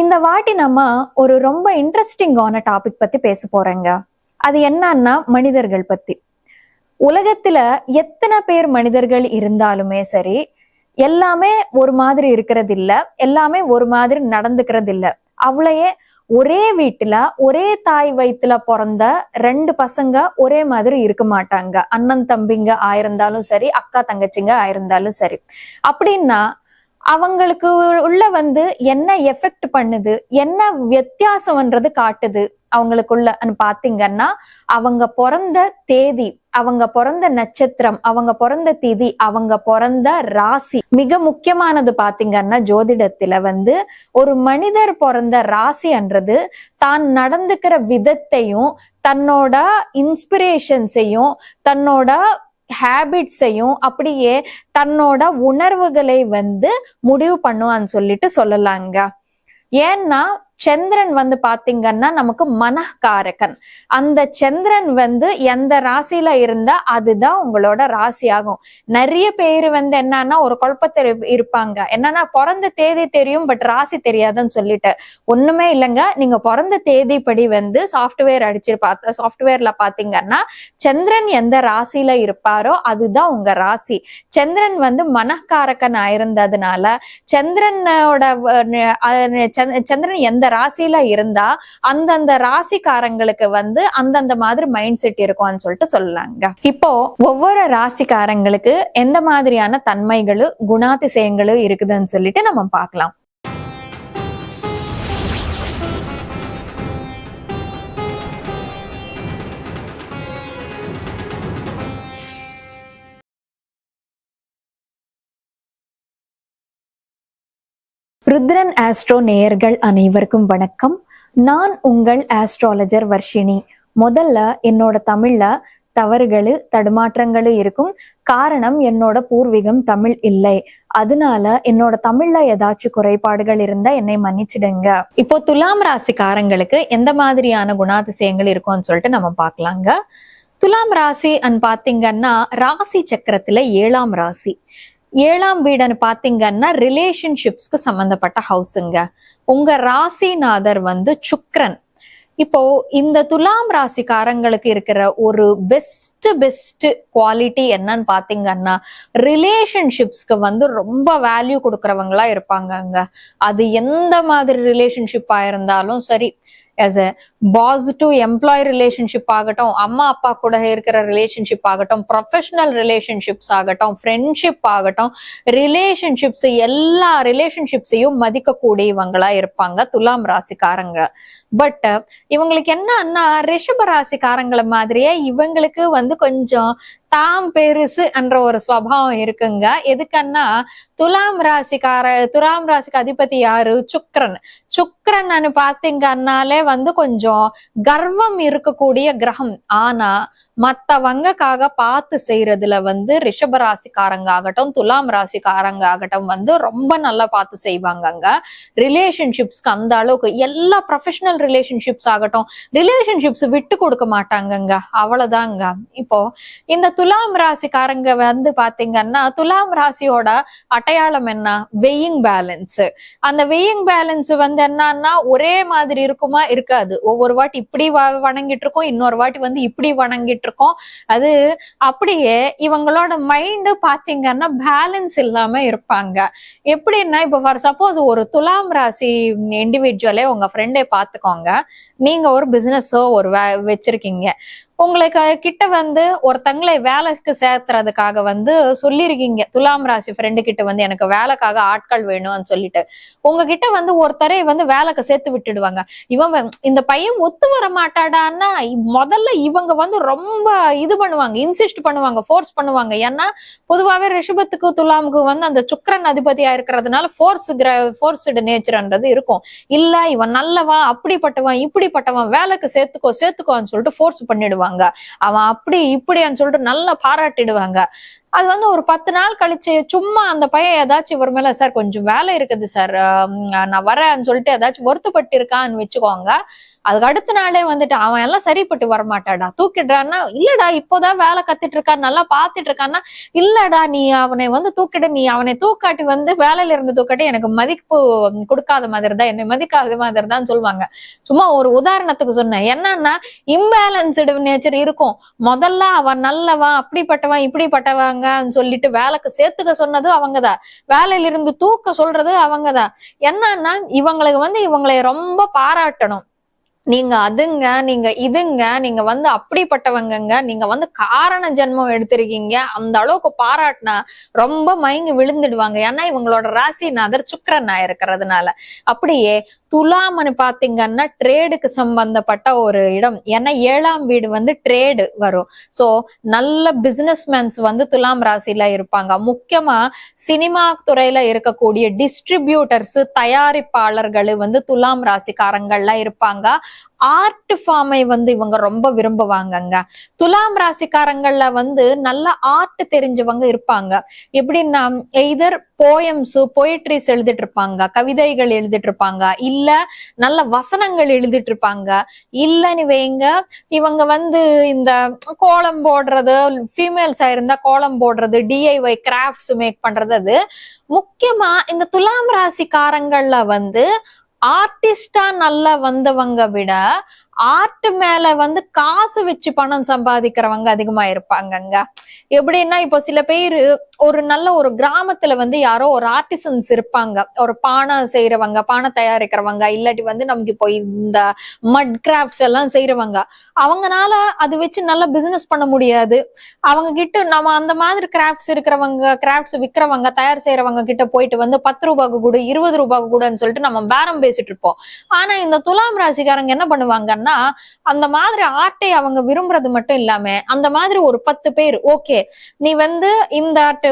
இந்த வாட்டி நம்ம ஒரு ரொம்ப இன்ட்ரெஸ்டிங்கான டாபிக் பத்தி பேச போறேங்க. அது என்னன்னா மனிதர்கள் பத்தி. உலகத்துல எத்தனை பேர் மனிதர்கள் இருந்தாலுமே சரி எல்லாமே ஒரு மாதிரி இருக்கிறது இல்ல எல்லாமே ஒரு மாதிரி நடந்துக்கிறது இல்ல அவளையே ஒரே வீட்டுல ஒரே தாய் வயித்துல பிறந்த ரெண்டு பசங்க ஒரே மாதிரி இருக்க மாட்டாங்க. அண்ணன் தம்பிங்க ஆயிருந்தாலும் சரி அக்கா தங்கச்சிங்க ஆயிருந்தாலும் சரி. அப்படின்னா அவங்களுக்கு உள்ள வந்து என்ன எஃபெக்ட் பண்ணுது? என்ன வித்தியாசம்ன்றது காட்டுது. அவங்களுக்குள்ள பாத்தீங்கன்னா அவங்க பிறந்த தேதி அவங்க பிறந்த நட்சத்திரம் அவங்க பிறந்த திதி அவங்க பிறந்த ராசி. மிக முக்கியமானது பாத்தீங்கன்னா ஜோதிடத்துல வந்து ஒரு மனிதர் பிறந்த ராசின்றது தான் நடந்துக்கிற விதத்தையும் தன்னோட இன்ஸ்பிரேஷன்ஸையும் தன்னோட ஹேபிட்ஸையும் அப்படியே தன்னோட உணர்வுகளை வந்து முடிவு பண்ணுவான்னு சொல்லிட்டு சொல்லலாங்க. ஏன்னா சந்திரன் வந்து பாத்தீங்கன்னா நமக்கு மனக்காரகன். அந்த சந்திரன் வந்து எந்த ராசியில இருந்தா அதுதான் உங்களோட ராசி ஆகும் நிறைய பேர் வந்து என்னன்னா ஒரு குழப்பத்தை இருப்பாங்க. என்னன்னா பிறந்த தேதி தெரியும் பட் ராசி தெரியாதுன்னு சொல்லிட்டு. ஒண்ணுமே இல்லைங்க. நீங்க பிறந்த படி வந்து சாஃப்ட்வேர் அடிச்சு பார்த்த சாஃப்ட்வேர்ல பாத்தீங்கன்னா சந்திரன் எந்த ராசியில இருப்பாரோ அதுதான் உங்க ராசி. சந்திரன் வந்து மனக்காரகன் ஆயிருந்ததுனால சந்திரனோட சந்திரன் எந்த ராசியில இருந்தா அந்தந்த ராசிக்காரங்களுக்கு வந்து அந்தந்த மாதிரி மைண்ட் செட் இருக்கும்னு சொல்லிட்டு சொல்லலாங்க. இப்போ ஒவ்வொரு ராசிக்காரங்களுக்கு எந்த மாதிரியான தன்மைகளும் குணாதிசயங்களும் இருக்குதுன்னு சொல்லிட்டு நம்ம பார்க்கலாம். ருத்ரன் ஆஸ்ட்ரோ நேயர்கள் அனைவருக்கும் வணக்கம். நான் உங்கள் ஆஸ்ட்ராலஜர் வர்ஷினி. முதல்ல என்னோட தமிழ்ல தவறுகள் தடுமாற்றங்கள் இருக்கும். காரணம் என்னோட பூர்வீகம் தமிழ் இல்லை. அதனால என்னோட தமிழ்ல ஏதாச்சும் குறைபாடுகள் இருந்தா என்னை மன்னிச்சிடுங்க. இப்போ துலாம் ராசிக்காரங்களுக்கு எந்த மாதிரியான குணாதிசயங்கள் இருக்கும்னு சொல்லிட்டு நம்ம பார்க்கலாங்க. துலாம் ராசி அன் பாத்தீங்கன்னா ராசி சக்கரத்துல ஏழாம் ராசி. ஏழாம் வீடுன்னு பாத்தீங்கன்னா ரிலேஷன்ஷிப்ஸ்க்கு சம்பந்தப்பட்ட ஹவுஸுங்க உங்க ராசிநாதர் வந்து சுக்ரன் இப்போ இந்த துலாம் ராசிக்காரங்களுக்கு இருக்கிற ஒரு பெஸ்ட் பெஸ்ட் குவாலிட்டி என்னன்னு பாத்தீங்கன்னா ரிலேஷன்ஷிப்ஸ்க்கு வந்து ரொம்ப வேல்யூ கொடுக்கறவங்களா இருப்பாங்கங்க. அது எந்த மாதிரி ரிலேஷன்ஷிப்பா இருந்தாலும் சரி as a boss to employee relationship ஆகட்டும் அம்மா அப்பா கூட இருக்கிற ரிலேஷன்ஷிப் ஆகட்டும் ப்ரொஃபஷனல் ரிலேஷன்ஷிப்ஸ் ஆகட்டும் ஃப்ரெண்ட்ஷிப் ஆகட்டும் ரிலேஷன்ஷிப்ஸ் எல்லா ரிலேஷன்ஷிப்ஸையும் மதிக்கக்கூடியவங்களா இருப்பாங்க துலாம் ராசிக்காரங்க. பட் இவங்களுக்கு என்னன்னா ரிஷப ராசிக்காரங்களை மாதிரியே இவங்களுக்கு வந்து கொஞ்சம் தாம் பெருசு என்ற ஒரு ஸ்வபாவம் இருக்குங்க. எதுக்கன்னா துலாம் ராசிக்கார துலாம் ராசிக்கு அதிபதி யாரு? சுக்ரன் சுக்ரன் பாத்தீங்கன்னாலே வந்து கொஞ்சம் கர்வம் இருக்கக்கூடிய கிரகம். ஆனா மத்தவங்கக்காக பார்த்து செய்யறதுல வந்து ரிஷப ராசிக்காரங்க ஆகட்டும் துலாம் ராசிக்காரங்க ஆகட்டும் வந்து ரொம்ப நல்லா பார்த்து செய்வாங்கங்க. ரிலேஷன்ஷிப்ஸ்க்கு அந்த அளவுக்கு எல்லா ப்ரொஃபஷனல் ரிலேஷன்ஷிப்ஸ் ஆகட்டும் ரிலேஷன்ஷிப்ஸ் விட்டு கொடுக்க மாட்டாங்கங்க. அவ்வளவுதாங்க. இப்போ இந்த துலாம் ராசிக்காரங்க வந்து பாத்தீங்கன்னா துலாம் ராசியோட அடையாளம் என்ன? வெயிங் பேலன்ஸ் அந்த வெயிங் பேலன்ஸ் வந்து என்னன்னா ஒரே மாதிரி இருக்குமா? இருக்காது. ஒவ்வொரு வாட்டி இப்படி வணங்கிட்டு இருக்கோம் இன்னொரு வாட்டி வந்து இப்படி வணங்கிட்டு இருக்கோம் அது அப்படியே இவங்களோட மைண்டு பாத்தீங்கன்னா பேலன்ஸ் இல்லாம இருப்பாங்க. எப்படின்னா இப்ப ஃபார் சப்போஸ் ஒரு துலாம் ராசி இண்டிவிஜுவலே உங்க ஃப்ரெண்டே பாத்துக்கோங்க. நீங்க ஒரு பிசினஸோ ஒரு வச்சிருக்கீங்க. உங்களுக்கு கிட்ட வந்து ஒருத்தங்களை வேலைக்கு சேர்த்துறதுக்காக வந்து சொல்லியிருக்கீங்க துலாம் ராசி ஃப்ரெண்டு கிட்ட வந்து எனக்கு வேலைக்காக ஆட்கள் வேணும்னு சொல்லிட்டு. உங்ககிட்ட வந்து ஒருத்தரை வந்து வேலைக்கு சேர்த்து விட்டுடுவாங்க. இவன் இந்த பையன் ஒத்து வர மாட்டாடான்னா முதல்ல இவங்க வந்து ரொம்ப இது பண்ணுவாங்க இன்சிஸ்ட் பண்ணுவாங்க ஃபோர்ஸ் பண்ணுவாங்க. ஏன்னா பொதுவாகவே ரிஷபத்துக்கு துலாமுக்கு வந்து அந்த சுக்கரன் அதிபதியா இருக்கிறதுனால ஃபோர்ஸ் ஃபோர்ஸ்டு நேச்சர்ன்றது இருக்கும். இல்ல இவன் நல்லவன் அப்படிப்பட்டவன் இப்படிப்பட்டவன் வேலைக்கு சேர்த்துக்கோ சேர்த்துக்கோன்னு சொல்லிட்டு ஃபோர்ஸ் பண்ணிடுவாங்க அவன் அப்படி இப்படின்னு சொல்லிட்டு நல்லா பாராட்டிடுவாங்க. அது வந்து ஒரு பத்து நாள் கழிச்சு சும்மா அந்த பையன் ஏதாச்சும் இவர் மேல சார் கொஞ்சம் வேலை இருக்குது சார். நான் வரேன்னு சொல்லிட்டு ஏதாச்சும் வருத்தப்பட்டு இருக்கான்னு வச்சுக்கோங்க. அதுக்கு அடுத்த நாளே வந்துட்டு அவன் எல்லாம் சரிப்பட்டு வரமாட்டாடா. தூக்கிடுறான்னா இல்லடா இப்போதான் வேலை கத்துட்டு இருக்கான் நல்லா பாத்துட்டு இருக்கான்னா இல்லடா நீ அவனை வந்து தூக்கிடு நீ அவனை தூக்காட்டி வந்து வேலையில இருந்து தூக்காட்டி எனக்கு மதிப்பு கொடுக்காத மாதிரி தான் என்னை மதிக்காத மாதிரி தான் சொல்லுவாங்க. சும்மா ஒரு உதாரணத்துக்கு சொன்னேன். என்னன்னா இம்பேலன்ஸ்டு நேச்சர் இருக்கும். முதல்ல அவன் நல்லவன் அப்படிப்பட்டவன் இப்படிப்பட்டவங்கன்னு சொல்லிட்டு வேலைக்கு சேர்த்துக்க சொன்னது அவங்கதான். வேலையில இருந்து தூக்க சொல்றது அவங்கதான். என்னன்னா இவங்களுக்கு வந்து இவங்களை ரொம்ப பாராட்டணும். நீங்க அதுங்க நீங்க இதுங்க நீங்க வந்து அப்படிப்பட்டவங்கங்க நீங்க வந்து காரண ஜென்மம் எடுத்திருக்கீங்க அந்த அளவுக்கு பாராட்டினா ரொம்ப மயங்கி விழுந்துடுவாங்க. ஏன்னா இவங்களோட ராசிநாதர் சுக்கிரனா இருக்கிறதுனால அப்படியே துலாம்னு பாத்தீங்கன்னா ட்ரேடுக்கு சம்பந்தப்பட்ட ஒரு இடம். ஏன்னா ஏழாம் வீடு வந்து ட்ரேடு வரும். சோ நல்ல பிசினஸ்மேன்ஸ் வந்து துலாம் ராசியில இருப்பாங்க. முக்கியமா சினிமா துறையில இருக்கக்கூடிய டிஸ்ட்ரிபியூட்டர்ஸ் தயாரிப்பாளர்கள் வந்து துலாம் ராசிக்காரங்கள்லாம் இருப்பாங்க. ஆர்ட் ஃபார்மை வந்து இவங்க ரொம்ப விரும்புவாங்கங்க. துலாம் ராசிக்காரங்கள்ல வந்து நல்ல ஆர்ட் தெரிஞ்சவங்க இருப்பாங்க. எப்படின்னா எய்தர் போயம்ஸ் போயட்ரிஸ் எழுதிட்டு இருப்பாங்க கவிதைகள் எழுதிட்டு இருப்பாங்க இல்ல நல்ல வசனங்கள் எழுதிட்டு இருப்பாங்க இல்லன்னு வைங்க இவங்க வந்து இந்த கோலம் போடுறது ஃபீமேல்ஸா இருந்தா கோலம் போடுறது டிஐஒய் கிராஃப்ட்ஸ் மேக் பண்றது அது. முக்கியமா இந்த துலாம் ராசிக்காரங்கள்ல வந்து ஆர்டிஸ்டா நல்லா வந்தவங்க விட ஆர்ட் மேல வந்து காசு வச்சு பணம் சம்பாதிக்கிறவங்க அதிகமா இருப்பாங்கங்க. எப்படின்னா இப்போ சில பேர் ஒரு நல்ல ஒரு கிராமத்துல வந்து யாரோ ஒரு ஆர்டிசன்ஸ் இருப்பாங்க. ஒரு பானை செய்யறவங்க பானை தயாரிக்கிறவங்க இல்லாட்டி வந்து நமக்கு இப்போ இந்த மட் கிராஃப்ட்ஸ் எல்லாம் செய்யறவங்க அவங்கனால அது வச்சு நல்ல பிசினஸ் பண்ண முடியாது. அவங்க கிட்ட நம்ம அந்த மாதிரி கிராஃப்ட்ஸ் இருக்கிறவங்க கிராஃப்ட்ஸ் விற்கிறவங்க தயார் செய்யறவங்க கிட்ட போயிட்டு வந்து பத்து ரூபாய்க்கு கூட இருபது ரூபாய்க்கு கூடன்னு சொல்லிட்டு நம்ம பேரம் பேசிட்டு இருப்போம். ஆனா இந்த துலாம் ராசிக்காரங்க என்ன பண்ணுவாங்கன்னா அந்த மாதிரி ஆர்ட்டை அவங்க விரும்புறது மட்டும் இல்லாம அந்த மாதிரி ஒரு பத்து பேர் ஓகே நீ வந்து இந்த ஆர்ட்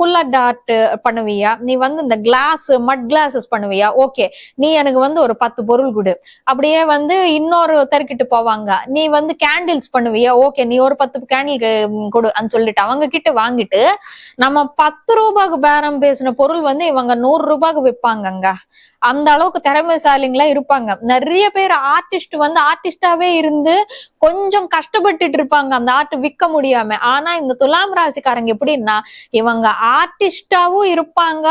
குல்லட் ஆர்ட் பண்ணுவியா? நீ வந்து இந்த கிளாஸ் மட் கிளாஸஸ் பண்ணுவியா? ஓகே நீ எனக்கு வந்து ஒரு பத்து பொருள் கொடு. அப்படியே வந்து இன்னொரு தருக்கிட்டு போவாங்க. நீ வந்து கேண்டில்ஸ் பண்ணுவியா? ஓகே நீ ஒரு பத்து கேண்டில் கொடு சொல்லிட்டு அவங்க கிட்ட வாங்கிட்டு நம்ம பத்து ரூபாய்க்கு பேரம் பேசின பொருள் வந்து இவங்க நூறு ரூபாய்க்கு விற்பாங்கங்க அந்த அளவுக்கு திறமைசாலிங்களா இருப்பாங்க. நிறைய பேர் ஆர்டிஸ்ட் வந்து ஆர்டிஸ்டாவே இருந்து கொஞ்சம் கஷ்டப்பட்டுட்டு இருப்பாங்க. அந்த ஆர்ட் விற்க முடியாம. ஆனா இந்த துலாம் ராசிக்காரங்க எப்படின்னா இவங்க ஆர்டிஸ்டாவும் இருப்பாங்க.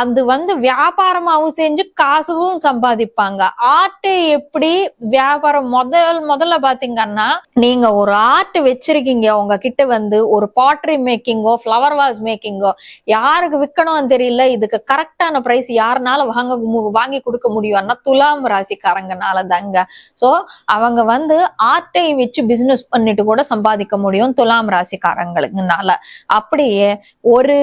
அது வந்து வியாபாரமாவும் செஞ்சு காசும் சம்பாதிப்பாங்க. ஆர்ட் எப்படி வியாபாரம் முதல் முதல்ல பாத்தீங்கன்னா நீங்க ஒரு ஆர்ட் வச்சிருக்கீங்க. உங்க கிட்ட வந்து ஒரு பாட்ரி மேக்கிங்கோ ஃப்ளவர் வாஸ் மேக்கிங்கோ யாருக்கு விற்கணும்னு தெரியல. இதுக்கு கரெக்டான பிரைஸ் யாருனால வாங்க வாங்கி கொடுக்க முடியும்னா துலாம் ராசிக்காரங்கனால தாங்க. சோ அவங்க வந்து ஆர்ட்டை வச்சு பிசினஸ் பண்ணிட்டு கூட சம்பாதிக்க முடியும் துலாம் ராசிக்காரங்களுக்குனால. அப்படியே ஒரு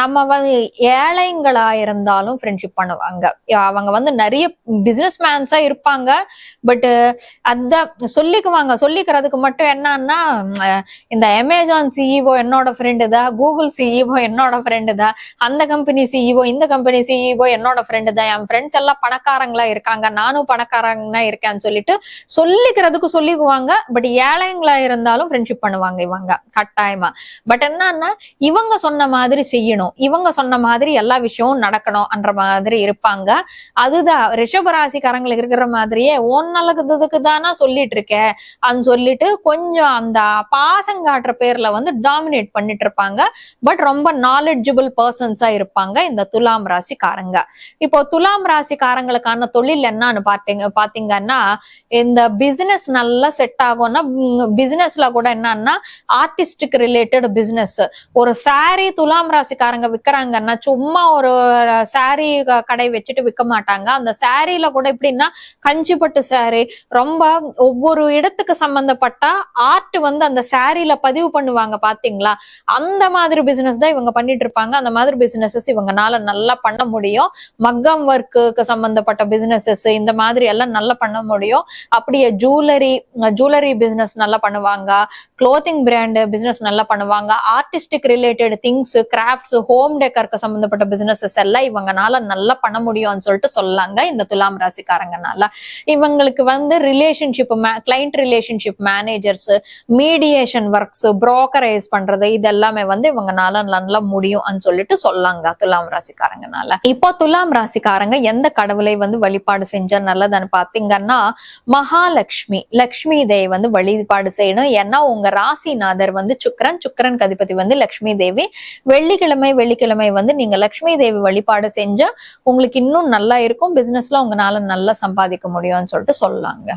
நம்ம வந்து ஏழைங்களா இருந்தாலும் ஃப்ரெண்ட்ஷிப் பண்ணுவாங்க அவங்க வந்து நிறைய பிசினஸ் மேன்ஸா இருப்பாங்க. பட் அத சொல்லிக்குவாங்க. சொல்லிக்கிறதுக்கு மட்டும் என்னன்னா இந்த அமேசான் சிஇஓ என்னோட ஃப்ரெண்டு தான் கூகுள் சிஇஓ என்னோட ஃப்ரெண்டு தான் அந்த கம்பெனி சிஇஓ இந்த கம்பெனி சிஇஓ என்னோட ஃப்ரெண்டு தான். என் ஃப்ரெண்ட்ஸ் எல்லாம் பணக்காரங்களா இருக்காங்க. நானும் பணக்காரங்களா இருக்கேன்னு சொல்லிட்டு சொல்லிக்கிறதுக்கு சொல்லிக்குவாங்க. பட் ஏழைங்களா இருந்தாலும் ஃப்ரெண்ட்ஷிப் பண்ணுவாங்க இவங்க. கட்டாயமா. பட் என்னன்னா இவங்க சொன்ன மாதிரி செய்யணும். இவங்க சொன்ன மாதிரி எல்லா விஷயமும் நடக்கணும்ன்ற மாதிரி இருப்பாங்க. அதுதான் ரிஷபராசிக்காரங்களுக்கு இருக்கிற மாதிரியே ஓன் நல்லதுக்கு தானா சொல்லிட்டு இருக்கேன் அப்படின்னு சொல்லிட்டு கொஞ்சம் அந்த பாசம் காட்டுற பேர்ல வந்து டாமினேட் பண்ணிட்டு இருப்பாங்க. பட் ரொம்ப நாலெட்ஜபிள் பர்சன்ஸா இருப்பாங்க இந்த துலாம் ராசிக்காரங்க. இப்போ துலாம் ராசிக்காரங்களுக்கான தொழில் என்னன்னு பார்த்தீங்க பாத்தீங்கன்னா இந்த பிசினஸ் நல்லா செட் ஆகும்னா பிசினஸ்ல கூட என்னன்னா ஆர்டிஸ்டுக்கு ரிலேட்டட் பிசினஸ் ஒரு சாரி துலாம் ராசிக்காரங்க விக்கிறாங்கன்னா சும்மா ஒரு சாரி கடை வச்சுட்டு விற்க மாட்டாங்க. அந்த சாரியில கூட எப்படின்னா கஞ்சிப்பட்டு சாரி ரொம்ப ஒவ்வொரு இடத்துக்கு சம்பந்தப்பட்ட ஆர்ட் வந்து அந்த சாரியில பதிவு பண்ணுவாங்க பாத்தீங்களா? அந்த மாதிரி பிசினஸ் தான் இவங்க பண்ணிட்டு இருப்பாங்க. அந்த மாதிரி பிசினஸஸ் இவங்கனால நல்லா பண்ண முடியும். மக்கம் ஒர்க்குக்கு சம்பந்தப்பட்ட பிசினஸஸ் இந்த மாதிரி எல்லாம் நல்லா பண்ண முடியும். முடியும் அப்படியே ஜூவல்லரி ஜூவல்லரி பிசினஸ் நல்லா பண்ணுவாங்க. க்ளோத்திங் பிராண்ட் பிசினஸ் நல்லா பண்ணுவாங்க. Artistic related things crafts home டெக்கருக்கு சம்பந்தப்பட்ட பிசினஸஸ் எல்லாம் இவங்கனால நல்லா பண்ண முடியும்னு சொல்லிட்டு சொல்லாங்க இந்த துலாம் ராசிக்காரங்கனால. இவங்களுக்கு வந்து relationship client relationship managers mediation works brokerage பண்றது இதெல்லாமே வந்து இவங்கனால நல்லா முடியும்னு சொல்லிட்டு சொல்லாங்க துலாம் ராசிக்காரங்கனால. இப்போ துலாம் ராசிக்காரங்க எந்த கடவுளை வந்து வழிபாடு செஞ்சா நல்லதுன்னு பாத்தீங்கன்னா மகாலட்சுமி லக்ஷ்மி தேவி வந்து வழிபாடு செய்யணும். ஏன்னா உங்க ராசிநாதர் வந்து சுக்கரன் சுக்கரன் கதிபதி வந்து லக்ஷ்மி தேவி. வெள்ளிக்கிழமை வெள்ளிக்கிழமை வந்து நீங்க லக்ஷ்மி தேவி வழிபாடு செஞ்சா உங்களுக்கு இன்னும் நல்லா இருக்கும். பிசினஸ்ல உங்களால நல்லா சம்பாதிக்க முடியும்னு சொல்லிட்டு சொல்லாங்க